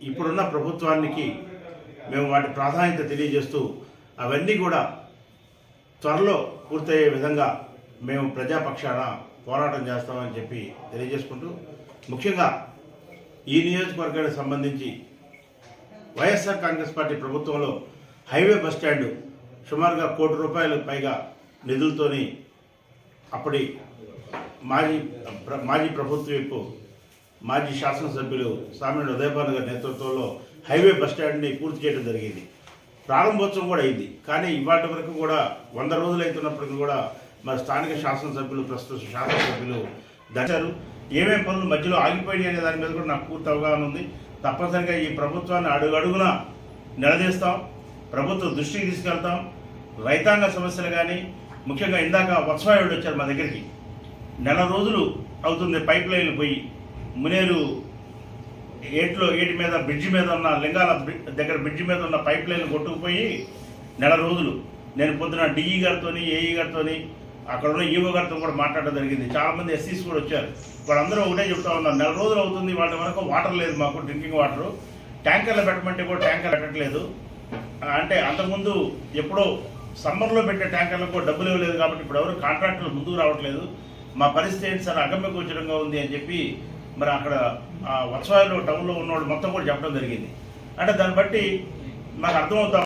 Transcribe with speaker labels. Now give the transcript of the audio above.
Speaker 1: ఇప్పుడున్న ప్రభుత్వానికి మేము వాటి ప్రాధాన్యత తెలియజేస్తూ అవన్నీ కూడా త్వరలో పూర్తయ్యే విధంగా మేము ప్రజాపక్షాన పోరాటం చేస్తామని చెప్పి తెలియజేసుకుంటూ ముఖ్యంగా ఈ నియోజకవర్గానికి సంబంధించి వైఎస్ఆర్ కాంగ్రెస్ పార్టీ ప్రభుత్వంలో హైవే బస్ స్టాండ్ సుమారుగా కోటి రూపాయలు పైగా నిధులతోని అప్పటి మాజీ ప్ర- మాజీ ప్రభుత్వ వైపు మాజీ శాసనసభ్యులు సామాన్యుడు ఉదయభాను గారి నేతృత్వంలో హైవే బస్ స్టాండ్ని పూర్తి చేయడం జరిగింది. ప్రారంభోత్సవం కూడా అయింది. కానీ ఇవాటి వరకు కూడా వంద రోజులు అవుతున్నప్పటికీ కూడా మరి స్థానిక శాసనసభ్యులు ప్రస్తుత శాసనసభ్యులు దశారు ఏమేమి పనులు మధ్యలో ఆగిపోయాయి అనే దాని మీద కూడా నాకు పూర్తి అవగాహన ఉంది. తప్పనిసరిగా ఈ ప్రభుత్వాన్ని అడుగు అడుగున నిలదీస్తాం. ప్రభుత్వం దృష్టికి తీసుకెళ్తాం. రైతాంగ సమస్యలు కానీ ముఖ్యంగా ఇందాక వత్సవాయుడు వచ్చారు మా దగ్గరికి. నెల రోజులు అవుతుంది పైప్ లైన్లు పోయి మునేరు ఏట్లో ఏటి మీద బ్రిడ్జి మీద ఉన్న లింగాల దగ్గర బ్రిడ్జి మీద ఉన్న పైప్ లైన్ కొట్టుకుపోయి నెల రోజులు. నేను పొద్దున డిఈ గారితో ఏఈ గారితో అక్కడ ఉన్న ఈవో గారితో కూడా మాట్లాడడం జరిగింది. చాలామంది ఎస్సీస్ కూడా వచ్చారు. వాళ్ళందరూ ఒకటే చెప్తా ఉన్నారు. నెల రోజులు అవుతుంది వాళ్ళ వరకు వాటర్ లేదు మాకు డ్రింకింగ్ వాటర్. ట్యాంకర్లు పెట్టమంటే కూడా ట్యాంకర్ పెట్టట్లేదు. అంటే అంతకుముందు ఎప్పుడో సమ్మర్లో పెట్టే ట్యాంకర్లకు డబ్బులు ఇవ్వలేదు కాబట్టి ఇప్పుడు ఎవరు కాంట్రాక్టులు ముందుకు రావట్లేదు. మా పరిస్థితి ఏంటి సార్? అగమ్యగోచరంగా ఉంది అని చెప్పి మరి అక్కడ ఆ టౌన్లో ఉన్నవాళ్ళు మొత్తం కూడా చెప్పడం జరిగింది. అంటే దాన్ని బట్టి నాకు అర్థమవుతా